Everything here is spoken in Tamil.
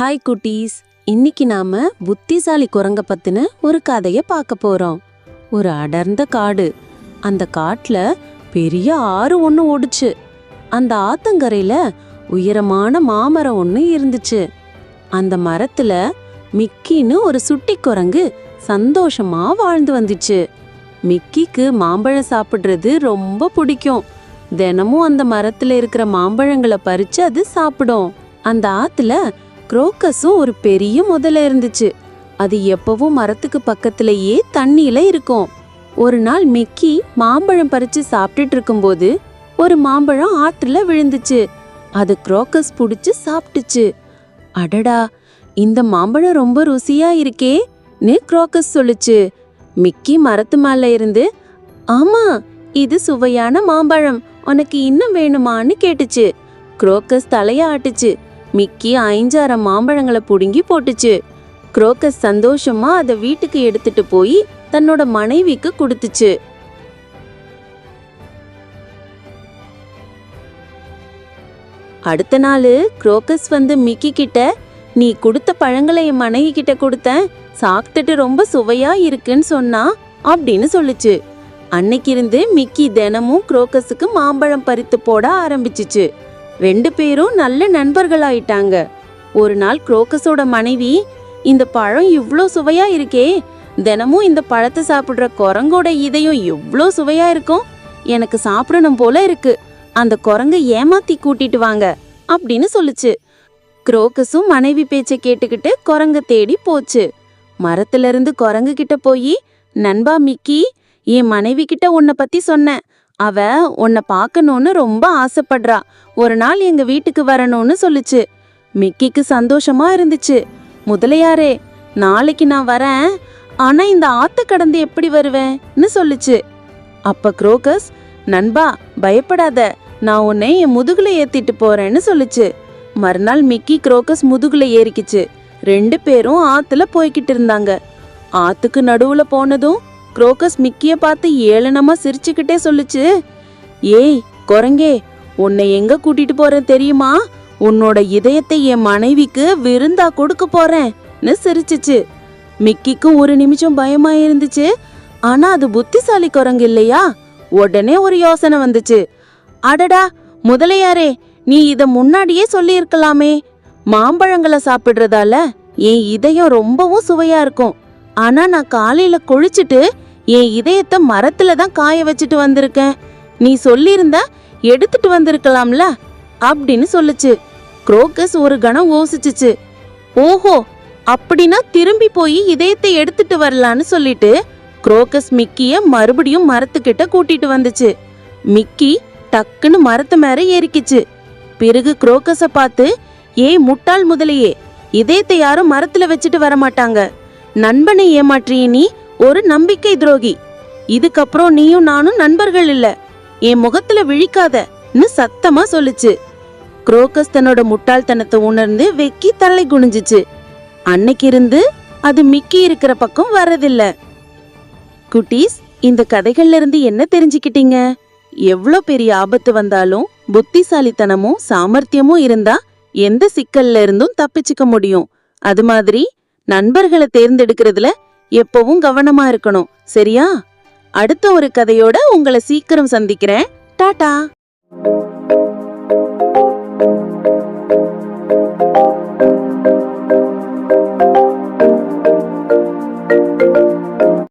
ஹாய் குட்டீஸ். இன்னைக்கு நாம புத்திசாலி குரங்க பத்தின ஒரு கதைய பார்க்க போறோம். ஒரு அடர்ந்த காடு. அந்த காட்டுல பெரிய ஆறு ஒண்ணு ஓடுச்சு. அந்த ஆத்தங்கரையில உயரமான மாமரம் ஒண்ணு இருந்துச்சு. அந்த மரத்துல மிக்கின்னு ஒரு சுட்டி குரங்கு சந்தோஷமா வாழ்ந்து வந்துச்சு. மிக்கிக்கு மாம்பழம் சாப்பிடுறது ரொம்ப பிடிக்கும். தினமும் அந்த மரத்துல இருக்கிற மாம்பழங்களை பறிச்சு அது சாப்பிடும். அந்த ஆத்துல குரோக்கஸும் ஒரு பெரிய முதல்ல இருந்துச்சு. அது எப்பவும் மரத்துக்கு பக்கத்திலேயே தண்ணியில இருக்கும். ஒரு நாள் மிக்கி மாம்பழம் பறிச்சு சாப்பிட்டுட்டு இருக்கும்போது ஒரு மாம்பழம் ஆற்றுல விழுந்துச்சு. அது குரோக்கஸ் புடிச்சு சாப்பிட்டுச்சு. அடடா இந்த மாம்பழம் ரொம்ப ருசியா இருக்கே னு குரோக்கஸ் சொல்லுச்சு. மிக்கி மரத்து மேல இருந்து ஆமா இது சுவையான மாம்பழம். உனக்கு இன்னும் வேணுமான்னு கேட்டுச்சு. குரோக்கஸ் தலைய ஆட்டுச்சு. மிக்கி ஐஞ்சாறு மாம்பழங்களை புடுங்கி போட்டுச்சு. குரோக்கஸ் சந்தோஷமா அதை வீட்டுக்கு எடுத்துட்டு போய் தன்னோட மனைவிக்கு கொடுத்துச்சு. அடுத்த நாள் குரோக்கஸ் வந்து மிக்கி கிட்ட நீ கொடுத்த பழங்களை என் மனைவி கிட்ட கொடுத்தேன். சாப்பிட்டுட்டு ரொம்ப சுவையா இருக்குன்னு சொன்னா அப்படின்னு சொல்லுச்சு. அன்னைக்கு இருந்து மிக்கி தினமும் குரோக்கஸுக்கு மாம்பழம் பறித்து போட ஆரம்பிச்சிச்சு. ரெண்டு பேரும் நல்ல நண்பர்களாயிட்டாங்க. ஒரு நாள் குரோக்கஸோட மனைவி இந்த பழம் இவ்வளோ சுவையா இருக்கே. தினமும் இந்த பழத்தை சாப்பிடுற குரங்கோட இதயம் எவ்வளோ சுவையா இருக்கும். எனக்கு சாப்பிடணும் போல இருக்கு. அந்த குரங்க ஏமாத்தி கூட்டிட்டு வாங்க அப்படின்னு சொல்லுச்சு. குரோக்கஸும் மனைவி பேச்சை கேட்டுக்கிட்டு குரங்க தேடி போச்சு. மரத்துல இருந்து குரங்கு கிட்ட போய் நண்பா மிக்கி என் மனைவி கிட்ட உன்னை பத்தி சொன்னேன். அவ உன்னை பார்க்கணும்னு ரொம்ப ஆசைப்படுறா. ஒரு நாள் எங்க வீட்டுக்கு வரணும்னு சொல்லுச்சு. மிக்கிக்கு சந்தோஷமா இருந்துச்சு. முதலையாரே நாளைக்கு நான் வரேன். ஆனா இந்த ஆத்த கடந்து எப்படி வருவேன்னு சொல்லுச்சு. அப்ப குரோக்கஸ் நண்பா பயப்படாத. நான் உன்னை என் முதுகுல ஏத்திட்டு போறேன்னு சொல்லுச்சு. மறுநாள் மிக்கி குரோக்கஸ் முதுகுல ஏறிக்கிச்சு. ரெண்டு பேரும் ஆத்துல போய்கிட்டு இருந்தாங்க. ஆத்துக்கு நடுவுல போனதும் குரோக்கஸ் மிக்கிய பார்த்து ஏளனமா சிரிச்சுக்கிட்டே சொல்லுச்சு. ஏய் குரங்கே உன்னை எங்க கூட்டிட்டு போறேன் தெரியுமா? உன்னோட இதயத்தை என் மனைவிக்கு விருந்தா கொடுக்க போறேன்னு சிரிச்சுச்சு. மிக்கிக்கும் ஒரு நிமிஷம் பயமா இருந்துச்சு. ஆனா அது புத்திசாலி குரங்கு இல்லையா? உடனே ஒரு யோசனை வந்துச்சு. அடடா முதலையாரே நீ இத முன்னாடியே சொல்லியிருக்கலாமே. மாம்பழங்களை சாப்பிடுறதால என் இதயம் ரொம்பவும் சுவையா இருக்கும். ஆனா நான் காலையில குளிச்சுட்டு என் இதயத்தை மரத்துல தான் காய வச்சுட்டு வந்திருக்கேன். நீ சொல்லியிருந்தா எடுத்துட்டு வந்திருக்கலாம்ல? அப்படின்னு சொல்லுச்சு. குரோக்கஸ் ஒரு கணம் யோசிச்சுச்சு. ஓஹோ அப்படின்னா திரும்பி போய் இதயத்தை எடுத்துட்டு வரலான்னு சொல்லிட்டு குரோக்கஸ் மிக்கிய மறுபடியும் மரத்துக்கிட்ட கூட்டிட்டு வந்துச்சு. மிக்கி டக்குன்னு மரத்து மேல ஏறிக்கிச்சு. பிறகு குரோக்கஸை பார்த்து ஏ முட்டாள் முதலையே இதயத்தை யாரும் மரத்துல வச்சுட்டு வர மாட்டாங்க நண்பனை ஏமாற்றிய நீ ஒரு நம்பிக்கை துரோகி. இதுக்கப்புறம் நீயும் நானும் நண்பர்கள் இல்ல. என் முகத்துல விழிக்காதன்னு சத்தமா சொல்லுச்சு. குரோக்கஸ் தன்னோட முட்டாள்தனத்தை உணர்ந்து வெக்கி தலை குனிஞ்சிச்சு. அன்னைக்கு இருந்து அது மிக்கி இருக்கிற பக்கம் வர்றதில்ல. குட்டீஸ் இந்த கதைகள்ல இருந்து என்ன தெரிஞ்சுக்கிட்டீங்க? எவ்வளோ பெரிய ஆபத்து வந்தாலும் புத்திசாலித்தனமும் சாமர்த்தியமும் இருந்தா எந்த சிக்கல்ல இருந்தும் தப்பிச்சுக்க முடியும். அது மாதிரி நண்பர்களை தேர்ந்தெடுக்கிறதுல எப்பவும் கவனமா இருக்கணும். சரியா? அடுத்த ஒரு கதையோட உங்களை சீக்கிரம் சந்திக்கிறேன். டாடா!